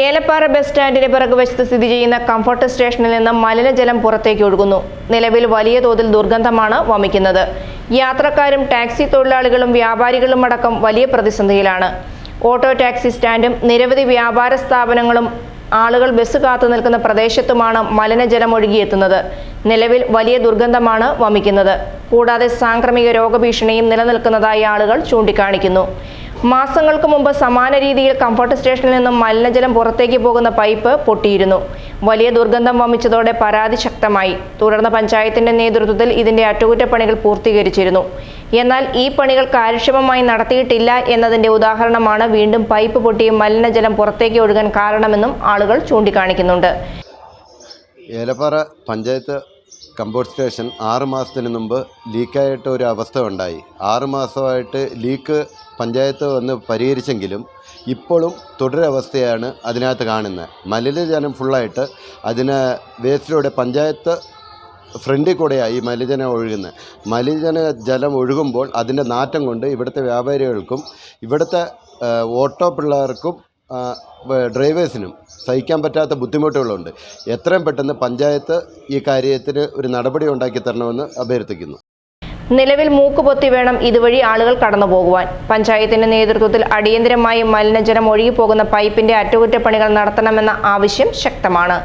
Elappara bus സ്റ്റാൻഡിന് പിറകുവശത്ത് സ്ഥിതി ചെയ്യുന്ന കംഫർട്ട് സ്റ്റേഷനിൽ നിന്ന് മലിനജലം പുറത്തേക്ക് ഒഴുകുന്നു. നിലവിൽ വലിയ തോതിൽ ദുർഗന്ധമാണ് വമിക്കുന്നത്. യാത്രക്കാരും ടാക്സി തൊഴിലാളികളും വ്യാപാരികളും അടക്കം വലിയ പ്രതിസന്ധിയിലാണ്. ഓട്ടോ ടാക്സി സ്റ്റാൻഡും നിരവധി വ്യാപാര സ്ഥാപനങ്ങളും ആളുകൾ ബസ് കാത്തു നിൽക്കുന്ന പ്രദേശത്തുമാണ് മലിനജലം ഒഴുകിയെത്തുന്നത്. നിലവിൽ വലിയ ദുർഗന്ധമാണ് വമിക്കുന്നത്. കൂടാതെ സാംക്രമിക രോഗഭീഷണിയും നിലനിൽക്കുന്നതായി ആളുകൾ ചൂണ്ടിക്കാണിക്കുന്നു. മാസങ്ങൾക്ക് മുമ്പ് സമാന രീതിയിൽ കംഫർട്ട് സ്റ്റേഷനിൽ നിന്നും മലിനജലം പുറത്തേക്ക് പോകുന്ന പൈപ്പ് പൊട്ടിയിരുന്നു. വലിയ ദുർഗന്ധം വമിച്ചതോടെ പരാതി ശക്തമായി. തുടർന്ന് പഞ്ചായത്തിന്റെ നേതൃത്വത്തിൽ ഇതിന്റെ അറ്റകുറ്റപ്പണികൾ പൂർത്തീകരിച്ചിരുന്നു. എന്നാൽ ഈ പണികൾ കാര്യക്ഷമമായി നടത്തിയിട്ടില്ല എന്നതിന്റെ ഉദാഹരണമാണ് വീണ്ടും പൈപ്പ് പൊട്ടി മലിനജലം പുറത്തേക്ക് ഒഴുകാൻ കാരണമെന്നും ആളുകൾ ചൂണ്ടിക്കാണിക്കുന്നുണ്ട്. ഏലപ്പാറ പഞ്ചായത്ത് കമ്പോസ്റ്റ് സ്റ്റേഷൻ ആറ് മാസത്തിന് മുമ്പ് ലീക്കായിട്ട് ഒരു അവസ്ഥ ഉണ്ടായി. ആറ് മാസമായിട്ട് ലീക്ക് പഞ്ചായത്ത് വന്ന് പരിഹരിച്ചെങ്കിലും ഇപ്പോഴും തുടരവസ്ഥയാണ് അതിനകത്ത് കാണുന്നത്. മലിനജലം ഫുള്ളായിട്ട് അതിന് വേസ്റ്റിലൂടെ പഞ്ചായത്ത് ഫ്രണ്ടിൽ കൂടെയാണ് ഈ മലിനജലം ഒഴുകുന്നത്. മലിനജന ജലം ഒഴുകുമ്പോൾ അതിന്റെ നാറ്റം കൊണ്ട് ഇവിടുത്തെ വ്യാപാരികൾക്കും ഇവിടുത്തെ ഓട്ടോ പിള്ളേർക്കും ഡ്രൈവേഴ്സിനും സഹിക്കാൻ പറ്റാത്ത ബുദ്ധിമുട്ടുകളുണ്ട്. എത്രയും പെട്ടെന്ന് പഞ്ചായത്ത് ഈ കാര്യത്തിന് ഒരു നടപടി ഉണ്ടാക്കി തരണമെന്ന് അഭ്യർത്ഥിക്കുന്നു. നിലവിൽ മൂക്കുപൊത്തി വേണം ഇതുവഴി ആളുകൾ കടന്നു പോകുവാൻ. പഞ്ചായത്തിന്റെ നേതൃത്വത്തിൽ അടിയന്തരമായി മലിനജലം ഒഴുകിപ്പോകുന്ന പൈപ്പിന്റെ അറ്റകുറ്റപ്പണികൾ നടത്തണമെന്ന ആവശ്യം ശക്തമാണ്.